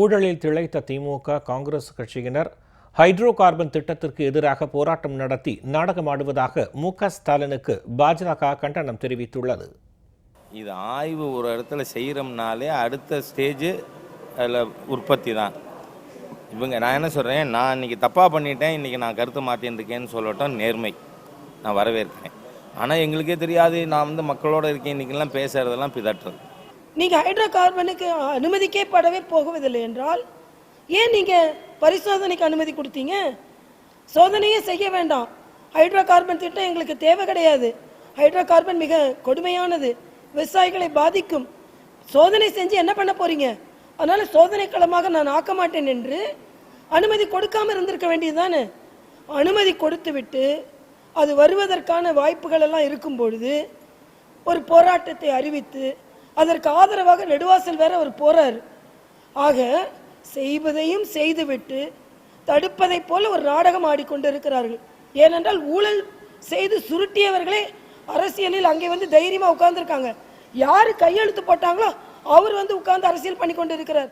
ஊழலில் திளைத்த திமுக காங்கிரஸ் கட்சியினர் hydro carbon திட்டத்திற்கு எதிராக போராட்டம் நடத்தி நாடகமாடுவதாக மு க ஸ்டாலினுக்கு பாஜக கண்டனம் தெரிவித்துள்ளது. இது ஆய்வு ஒரு இடத்துல செய்கிறோம்னாலே அடுத்த ஸ்டேஜு அதில் உற்பத்தி தான். இவங்க நான் என்ன சொல்கிறேன் நான் இன்னைக்கு தப்பாக பண்ணிட்டேன் இன்றைக்கி நான் கருத்து மாற்றிருக்கேன்னு சொல்லட்டும் நேர்மை. நான் வரவேற்கிறேன். ஆனால் எங்களுக்கே தெரியாது நான் வந்து மக்களோட இருக்கேன் இன்றைக்கெல்லாம் பேசுகிறதெல்லாம் பிதற்றுறது நீங்கள் ஹைட்ரோ கார்பனுக்கு அனுமதிக்கே படவே போகவில்லை என்றால் ஏன் நீங்கள் பரிசோதனைக்கு அனுமதி கொடுத்தீங்க? சோதனையே செய்ய வேண்டாம். ஹைட்ரோ கார்பன் திட்டம் எங்களுக்கு தேவை கிடையாது. ஹைட்ரோ கார்பன் மிக கொடுமையானது. விவசாயிகளை பாதிக்கும். சோதனை செஞ்சு என்ன பண்ண போறீங்க? அதனால சோதனை களமாக நான் ஆக்க மாட்டேன் என்று அனுமதி கொடுக்காம இருந்திருக்க வேண்டியதுதானே அனுமதி கொடுத்து விட்டு அது வருவதற்கான வாய்ப்புகள் எல்லாம் இருக்கும் பொழுது ஒரு போராட்டத்தை அறிவித்து அதற்கு ஆதரவாக நெடுவாசல் வேற அவர் போறார். ஆக செய்வதையும் செய்துவிட்டு தடுப்பதை போல ஒரு நாடகம் ஆடிக்கொண்டு இருக்கிறார்கள் ஏனென்றால் ஊழல் செய்து சுருட்டியவர்களே அரசியலில் அங்கே வந்து தைரியமா உட்கார்ந்துருக்காங்க. யாரு கையெழுத்து போட்டாங்களோ அவர் வந்து உட்கார்ந்து அரசியல் பண்ணி கொண்டு இருக்கிறார்